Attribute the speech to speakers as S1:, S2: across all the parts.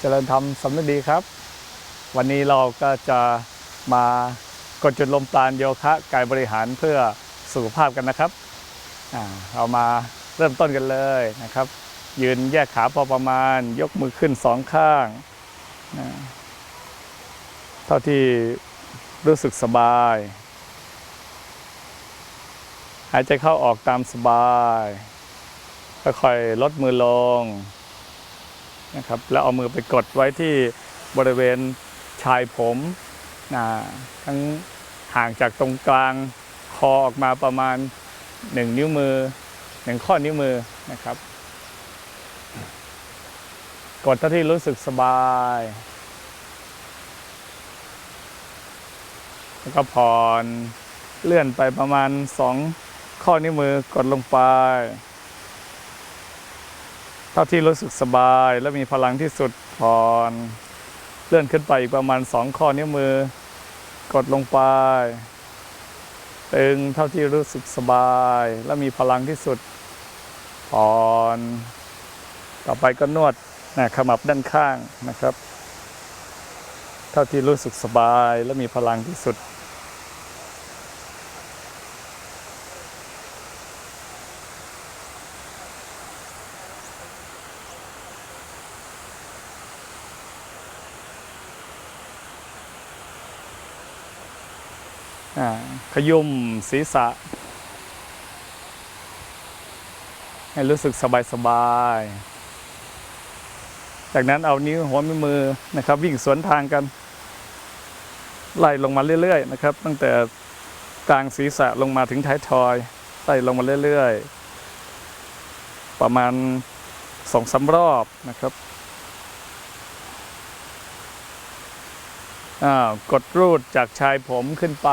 S1: เจริญธรรมสำนึกดีครับ วันนี้เราก็จะมากดจุดลมปราณโยคะกายบริหารเพื่อสุขภาพกันนะครับเรามาเริ่มต้นกันเลยนะครับ ยืนแยกขาพอประมาณ ยกมือขึ้นสองข้าง เท่าที่รู้สึกสบาย หายใจเข้าออกตามสบายค่อยๆลดมือลง นะครับแล้วเอามือไปกดไว้ที่บริเวณชายผมนะทั้งห่างจากตรงกลางคอออกมาประมาณ 1 นิ้วมือ 1 ข้อนิ้วมือนะครับ กดเท่าที่รู้สึกสบาย แล้วก็ผ่อนเลื่อนไปประมาณ 2 ข้อนิ้วมือกดลงไป ท่าที่รู้สึกสบายและมีพลังที่สุดผ่อนเลื่อนขึ้นไปอีกประมาณสองข้อนิ้วมือ กดลงไปตึงเท่าที่รู้สึกสบาย และมีพลังที่สุดผ่อนต่อไปก็นวดนะขมับด้านข้างนะครับ เท่าที่รู้สึกสบายและมีพลังที่สุด ขยุมศีรษะ ให้รู้สึกสบายสบายๆจากนั้นเอานิ้วหัวแม่มือนะครับ วิ่งสวนทางกัน ไล่ลงมาเรื่อยๆนะครับ ตั้งแต่กลางศีรษะลงมาถึงท้ายทอยไล่ลงมาเรื่อยๆ ประมาณสองสารอบนะครับ อ่า กดรูดจากชายผมขึ้นไป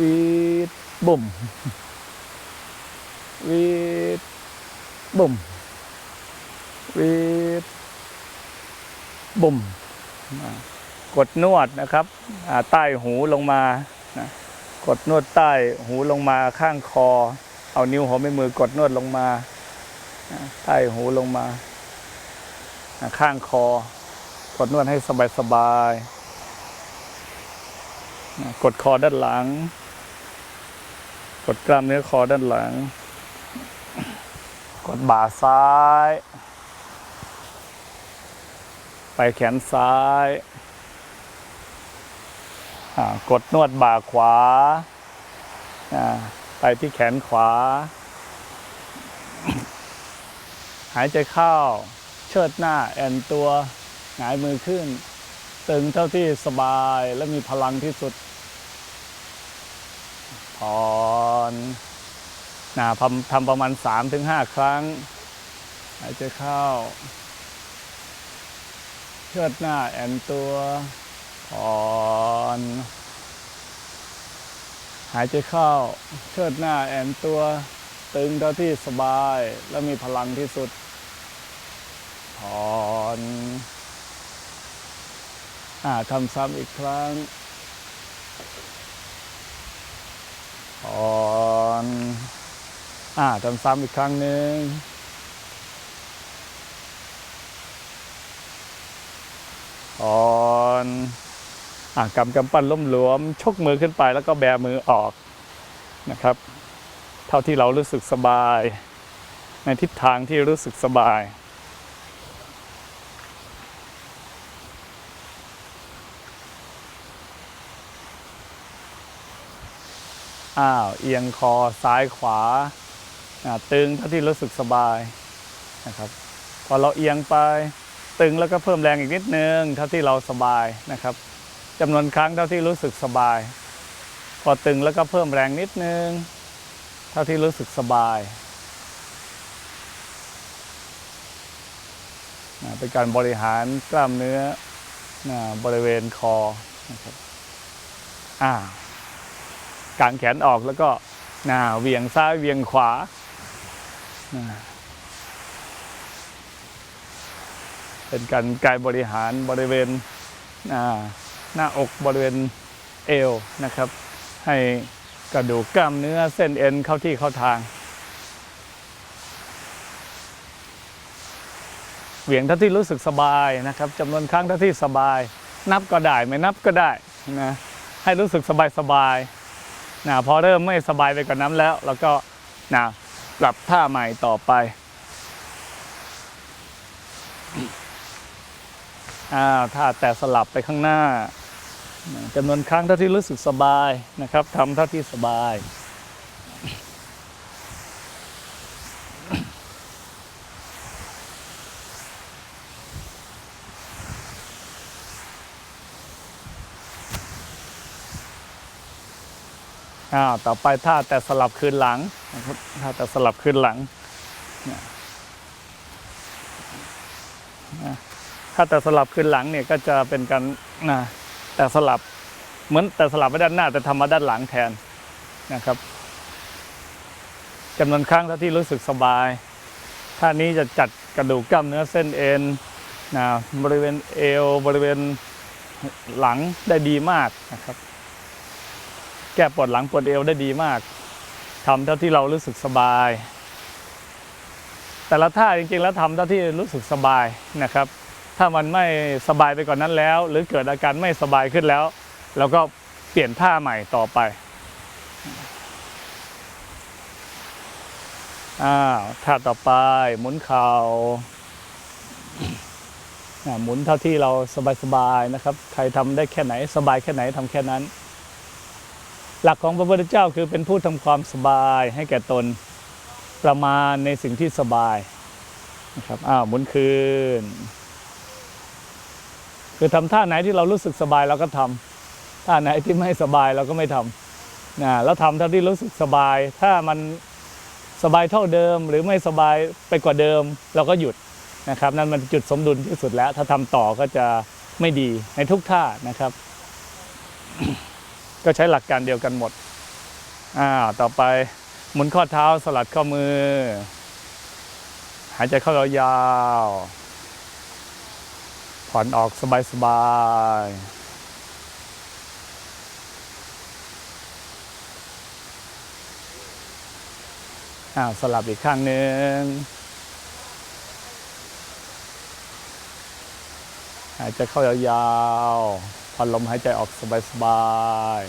S1: วีดบุ่ม วีดบุ่ม วีดบุ่ม กดนวดนะครับใต้หูลงมานะกดนวดใต้หูลงมาข้างคอ เอานิ้วหัวแม่มือกดนวดลงมา ใต้หูลงมา ข้างคอกดนวดให้สบายสบายๆกดคอด้านหลัง กดกล้ามเนื้อคอด้านหลัง กดบ่าซ้าย ไปแขนซ้ายกดนวดบ่าขวา ไปที่แขนขวา หายใจเข้า ชิดหน้าแอนตัวหงายมือขึ้น ตึงเท่าที่สบายและมีพลังที่สุดผ่อนนะทำทำประมาณ 3-5 ครั้ง หายใจเข้า เชิดหน้าแอนตัวผ่อนหายใจเข้า เชิดหน้าแอนตัว ตึงเท่าที่สบายและมีพลังที่สุด อนอ่าทำซ้ำอีกครั้งผ่อนอ่าทำซ้ำอีกครั้งหนึ่งผ่อนอ่ากำกำปั้นล้มหลวม ชกมือขึ้นไปแล้วก็แบมือออกนะครับ เท่าที่เรารู้สึกสบาย ในทิศทางที่รู้สึกสบาย อ้าวเอียงคอซ้ายขวาตึงเท่าที่รู้สึกสบายนะครับพอเราเอียงไปตึงแล้วก็เพิ่มแรงอีกนิดนึงเท่าที่เราสบายนะครับจำนวนครั้งเท่าที่รู้สึกสบาย พอตึงแล้วก็เพิ่มแรงนิดนึง เท่าที่รู้สึกสบายเป็นการบริหารกล้ามเนื้อบริเวณคอนะครับอ่า กางแขนออกแล้วก็นะเวียงซ้ายเวียงขวา เป็นการกายบริหารบริเวณอ่าหน้าอกบริเวณเอวนะครับ ให้กระดูกกล้ามเนื้อเส้นเอ็นเข้าที่เข้าทาง เหวี่ยงเท่าที่รู้สึกสบายนะครับจำนวนครั้งเท่าที่สบาย นับก็ได้ไม่นับก็ได้นะให้รู้สึกสบายสบาย นะพอเริ่มไม่สบายไปกว่านั้นแล้ว แล้วก็นะปรับท่าใหม่ต่อไปอ่าท่าแต่สลับไปข้างหน้าจำนวนครั้งเท่าที่รู้สึกสบายนะครับทำเท่าที่สบาย อ่าวต่อไปท่าแต่สลับคืนหลังท่าแต่สลับคืนหลังถ้าแต่สลับคืนหลังเนี่ยก็จะเป็นการนะแต่สลับเหมือนแต่สลับไปด้านหน้าแต่ทำมาด้านหลังแทนนะครับจำนวนครั้งเท่าที่รู้สึกสบายท่านี้จะจัดกระดูกกล้ามเนื้อเส้นเอ็นนะบริเวณเอวบริเวณหลังได้ดีมากนะครับ แก้ปวดหลังปวดเอวได้ดีมากทำเท่าที่เรารู้สึกสบาย แต่ละท่าจริงๆ แล้วทำเท่าที่รู้สึกสบายนะครับ ถ้ามันไม่สบายไปกว่านนั้นแล้ว หรือเกิดอาการไม่สบายขึ้นแล้วเราก็เปลี่ยนท่าใหม่ต่อไปอ้าวท่าต่อไปหมุนเข่าอ่าหมุนเท่าที่เราสบายๆนะครับ ใครทำได้แค่ไหน สบายแค่ไหนทำแค่นั้น หลักของพระพุทธเจ้าคือเป็นผู้ทำความสบายให้แก่ตนประมาณในสิ่งที่สบายนะครับอ้าวหมุนคืน คือทำท่าไหนที่เรารู้สึกสบายเราก็ทำท่าไหนที่ไม่สบายเราก็ไม่ทำนะแล้วทำเท่าที่รู้สึกสบาย ถ้ามันสบายเท่าเดิมหรือไม่สบายไปกว่าเดิม เราก็หยุดนะครับ นั่นมันจุดสมดุลที่สุดแล้ว ถ้าทำต่อก็จะไม่ดีในทุกท่านะครับ ก็ใช้หลักการเดียวกันหมดอ่าต่อไปหมุนข้อเท้าสลัดข้อมือ หายใจเข้ายาวๆผ่อนออกสบายๆอ่าสลับอีกข้างหนึ่ง หายใจเข้ายาวๆผ่อนลมหายใจออกสบาย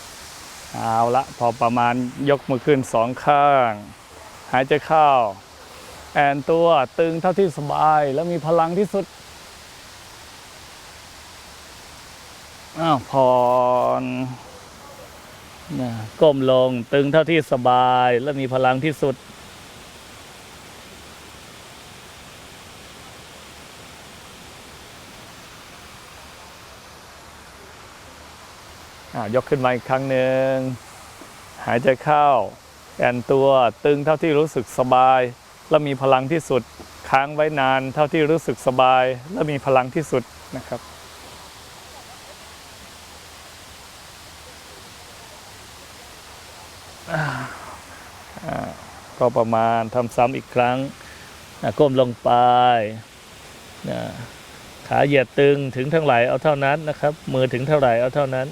S1: ๆเอาละพอประมาณยกมือขึ้นสองข้าง หายใจเข้า แอนตัวตึงเท่าที่สบายแล้วมีพลังที่สุดอ้าวผ่อนก้มลงตึงเท่าที่สบายแล้วมีพลังที่สุดายกขึ้นมาอีกครั้งหนึ่ง หายใจเข้า แอนตัวตึงเท่าที่รู้สึกสบาย และมีพลังที่สุด ค้างไว้นานเท่าที่รู้สึกสบาย และมีพลังที่สุดนะครับก็ประมาณทำซ้ำอีกครั้งก้มลงไปขาเหยียดตึงถึงเท่าไหร่เอาเท่านั้นนะครับ มือถึงเท่าไหร่เอาเท่านั้น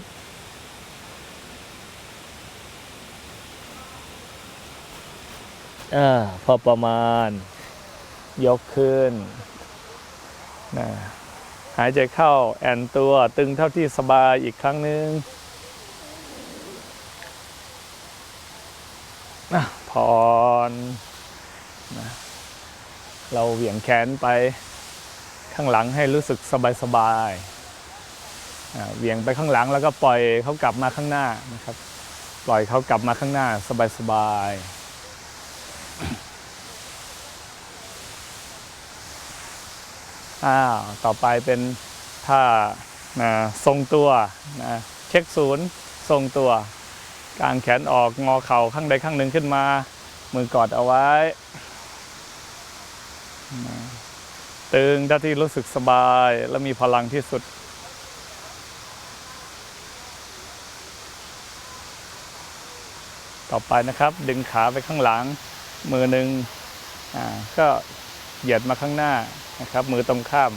S1: อ่าพอประมาณ ยกขึ้นนะหายใจเข้าแอนตัวตึงเท่าที่สบายอีกครั้งหนึ่งผ่อนนะเราเหวี่ยงแขนไปข้างหลังให้รู้สึกสบายๆอ่าเหวี่ยงไปข้างหลังแล้วก็ปล่อยเขากลับมาข้างหน้านะครับ ปล่อยเขากลับมาข้างหน้าสบายๆ อ้าวต่อไปเป็นท่านะทรงตัวนะเช็คศูนย์ทรงตัว กางแขนออกงอเข่าข้างใดข้างหนึ่งขึ้นมา มือกอดเอาไว้นะตึงเท่าที่รู้สึกสบายและมีพลังที่สุดต่อไปนะครับ ดึงขาไปข้างหลัง มือหนึ่งก็เหยียดมาข้างหน้านะครับ มือตรงข้าม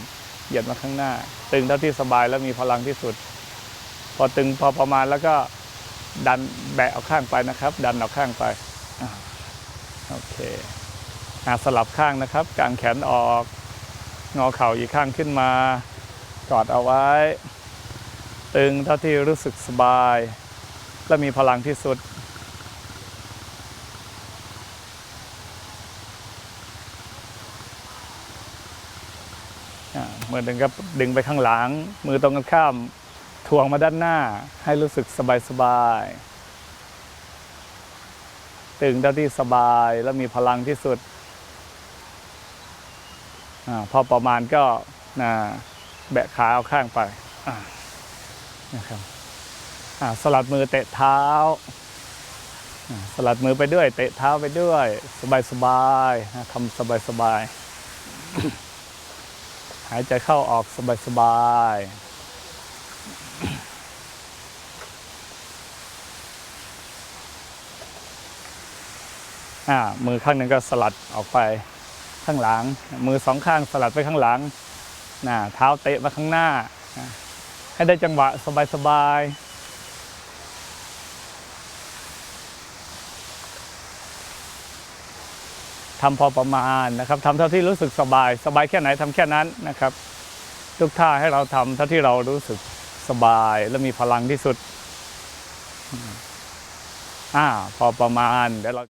S1: เหยียดมาข้างหน้า ตึงเท่าที่สบายแล้วมีพลังที่สุด พอตึงพอประมาณแล้วก็ดันแบะออกข้างไปนะครับ ดันออกข้างไปอโอเคอสลับข้างนะครับกางแขนออก งอเข่าอีกข้างขึ้นมากอดเอาไว้ ตึงเท่าที่รู้สึกสบาย และมีพลังที่สุด มือดึงก็ดึงไปข้างหลัง มือตรงกันข้ามทวงมาด้านหน้าให้รู้สึกสบายสบายตึงเท่าที่สบายและมีพลังที่สุดอพอประมาณก็แบะขาเอาข้างไปนะครับสลัดมือเตะเท้า สลัดมือไปด้วย เตะเท้าไปด้วย สบายสบายๆทำสบายสบาย หายใจเข้าออกสบายสบายๆอ่ามือข้างหนึ่งก็สลัดออกไปข้างหลัง มือสองข้างสลัดไปข้างหลังน่ะเท้าเตะมาข้างหน้า ให้ได้จังหวะสบายสบายๆ ทำพอประมาณนะครับทำเท่าที่รู้สึกสบาย สบายแค่ไหนทำแค่นั้นนะครับ ทุกท่าให้เราทำเท่าที่เรารู้สึกสบายและมีพลังที่สุดอ่าพอประมาณเดี๋ยวเรา